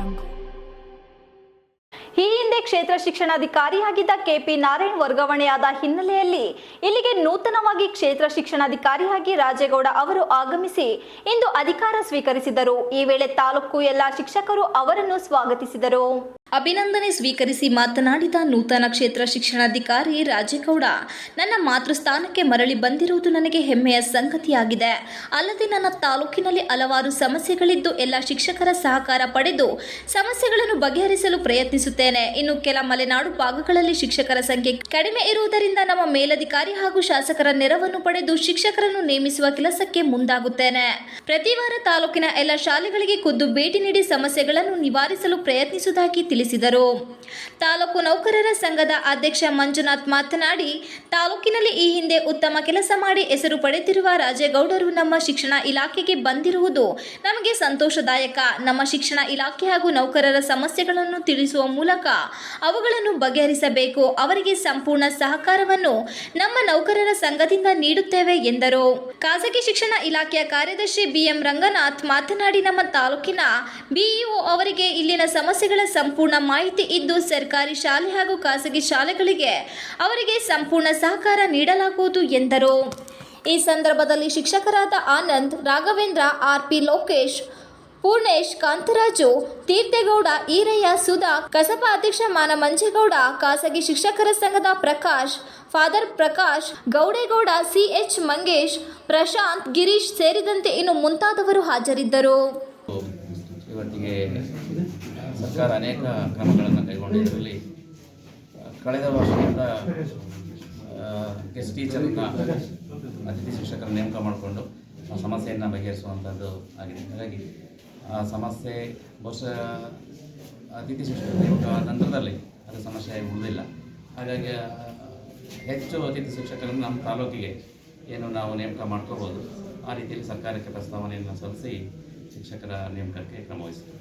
ಜಂಗು. ಈ ಹಿಂದೆ ಕ್ಷೇತ್ರ ಶಿಕ್ಷಣಾಧಿಕಾರಿಯಾಗಿದ್ದ ಕೆಪಿ ನಾರಾಯಣ್ ವರ್ಗಾವಣೆಯಾದ ಹಿನ್ನೆಲೆಯಲ್ಲಿ ಇಲ್ಲಿಗೆ ನೂತನವಾಗಿ ಕ್ಷೇತ್ರ ಶಿಕ್ಷಣಾಧಿಕಾರಿಯಾಗಿ ರಾಜೇಗೌಡ ಅವರು ಆಗಮಿಸಿ ಇಂದು ಅಧಿಕಾರ ಸ್ವೀಕರಿಸಿದರು. ಈ ವೇಳೆ ತಾಲೂಕು ಎಲ್ಲ ಶಿಕ್ಷಕರು ಅವರನ್ನು ಸ್ವಾಗತಿಸಿದರು. ಅಭಿನಂದನೆ ಸ್ವೀಕರಿಸಿ ಮಾತನಾಡಿದ ನೂತನ ಕ್ಷೇತ್ರ ಶಿಕ್ಷಣಾಧಿಕಾರಿ ರಾಜೇಗೌಡ, ನನ್ನ ಮಾತೃಸ್ಥಾನಕ್ಕೆ ಮರಳಿ ಬಂದಿರುವುದು ನನಗೆ ಹೆಮ್ಮೆಯ ಸಂಗತಿಯಾಗಿದೆ. ಅಲ್ಲದೆ ನನ್ನ ತಾಲೂಕಿನಲ್ಲಿ ಹಲವಾರು ಸಮಸ್ಯೆಗಳಿದ್ದು ಎಲ್ಲ ಶಿಕ್ಷಕರ ಸಹಕಾರ ಪಡೆದು ಸಮಸ್ಯೆಗಳನ್ನು ಬಗೆಹರಿಸಲು ಪ್ರಯತ್ನಿಸುತ್ತೇನೆ. ಇನ್ನು ಕೆಲ ಮಲೆನಾಡು ಭಾಗಗಳಲ್ಲಿ ಶಿಕ್ಷಕರ ಸಂಖ್ಯೆ ಕಡಿಮೆ ಇರುವುದರಿಂದ ನಮ್ಮ ಮೇಲಧಿಕಾರಿ ಹಾಗೂ ಶಾಸಕರ ನೆರವನ್ನು ಪಡೆದು ಶಿಕ್ಷಕರನ್ನು ನೇಮಿಸುವ ಕೆಲಸಕ್ಕೆ ಮುಂದಾಗುತ್ತೇನೆ. ಪ್ರತಿವಾರ ತಾಲೂಕಿನ ಎಲ್ಲ ಶಾಲೆಗಳಿಗೆ ಖುದ್ದು ಭೇಟಿ ನೀಡಿ ಸಮಸ್ಯೆಗಳನ್ನು ನಿವಾರಿಸಲು ಪ್ರಯತ್ನಿಸುವುದಾಗಿ ತಿಳಿಸಿದರು ತಾಲೂಕು ನೌಕರರ ಸಂಘದ ಅಧ್ಯಕ್ಷ ಮಂಜುನಾಥ್ ಮಾತನಾಡಿ, ತಾಲೂಕಿನಲ್ಲಿ ಈ ಹಿಂದೆ ಉತ್ತಮ ಕೆಲಸ ಮಾಡಿ ಹೆಸರು ಪಡೆದಿರುವ ರಾಜೇಗೌಡರು ನಮ್ಮ ಶಿಕ್ಷಣ ಇಲಾಖೆಗೆ ಬಂದಿರುವುದು ನಮಗೆ ಸಂತೋಷದಾಯಕ. ನಮ್ಮ ಶಿಕ್ಷಣ ಇಲಾಖೆ ಹಾಗೂ ನೌಕರರ ಸಮಸ್ಯೆಗಳನ್ನು ತಿಳಿಸುವ ಮೂಲಕ ಅವುಗಳನ್ನು ಬಗೆಹರಿಸಬೇಕು. ಅವರಿಗೆ ಸಂಪೂರ್ಣ ಸಹಕಾರವನ್ನು ನಮ್ಮ ನೌಕರರ ಸಂಘದಿಂದ ನೀಡುತ್ತೇವೆ ಎಂದರು. ಖಾಸಗಿ ಶಿಕ್ಷಣ ಇಲಾಖೆಯ ಕಾರ್ಯದರ್ಶಿ ಬಿಎಂ ರಂಗನಾಥ್ ಮಾತನಾಡಿ, ನಮ್ಮ ತಾಲೂಕಿನ ಬಿಇಒ ಅವರಿಗೆ ಇಲ್ಲಿನ ಸಮಸ್ಯೆಗಳ ಸಂಪೂರ್ಣ ಮಾಹಿತಿ ಇದ್ದು ಸರ್ಕಾರಿ ಶಾಲೆ ಹಾಗೂ ಖಾಸಗಿ ಶಾಲೆಗಳಿಗೆ ಅವರಿಗೆ ಸಂಪೂರ್ಣ ಸಹಕಾರ ನೀಡಲಾಗುವುದು ಎಂದರು. ಈ ಸಂದರ್ಭದಲ್ಲಿ ಶಿಕ್ಷಕರಾದ ಆನಂದ್, ರಾಘವೇಂದ್ರ ಆರ್ ಪಿ ಲೋಕೇಶ್, ಪೂರ್ಣೇಶ್ ಕಾಂತರಾಜು, ತೀರ್ಥೇಗೌಡ, ಈರಯ್ಯ, ಸುಧಾ, ಕಸಬಾ ಅಧ್ಯಕ್ಷ ಮಾನ ಮಂಜೇಗೌಡ ಖಾಸಗಿ ಶಿಕ್ಷಕರ ಸಂಘದ ಪ್ರಕಾಶ್, ಫಾದರ್ ಪ್ರಕಾಶ್, ಗೌಡೇಗೌಡ, ಸಿಎಚ್ ಮಂಗೇಶ್, ಪ್ರಶಾಂತ್, ಗಿರೀಶ್ ಸೇರಿದಂತೆ ಇನ್ನು ಮುಂತಾದವರು ಹಾಜರಿದ್ದರು. ಸರ್ಕಾರ ಅನೇಕ ಕ್ರಮಗಳನ್ನು ಕೈಗೊಂಡಿದ್ದರಲ್ಲಿ ಕಳೆದ ವರ್ಷದಿಂದ ಗೆಸ್ಟ್ ಟೀಚರ್ನ ಅತಿಥಿ ಶಿಕ್ಷಕರ ನೇಮಕ ಮಾಡಿಕೊಂಡು ಆ ಸಮಸ್ಯೆಯನ್ನು ಬಗೆಹರಿಸುವಂಥದ್ದು ಆಗಿದೆ. ಹಾಗಾಗಿ ಆ ಸಮಸ್ಯೆ ಬಹುಶಃ ಅತಿಥಿ ಶಿಕ್ಷಕರ ನೇಮಕ ನಂತರದಲ್ಲಿ ಅದು ಸಮಸ್ಯೆ ಉಳಿದಿಲ್ಲ ಹಾಗಾಗಿ ಹೆಚ್ಚು ಅತಿಥಿ ಶಿಕ್ಷಕರನ್ನು ನಮ್ಮ ತಾಲೂಕಿಗೆ ಏನು ನಾವು ನೇಮಕ ಮಾಡ್ಕೋಬೋದು, ಆ ರೀತಿಯಲ್ಲಿ ಸರ್ಕಾರಕ್ಕೆ ಪ್ರಸ್ತಾವನೆಯನ್ನು ಸಲ್ಲಿಸಿ ಶಿಕ್ಷಕರ ನೇಮಕಕ್ಕೆ ಕ್ರಮ ವಹಿಸ್ತೀವಿ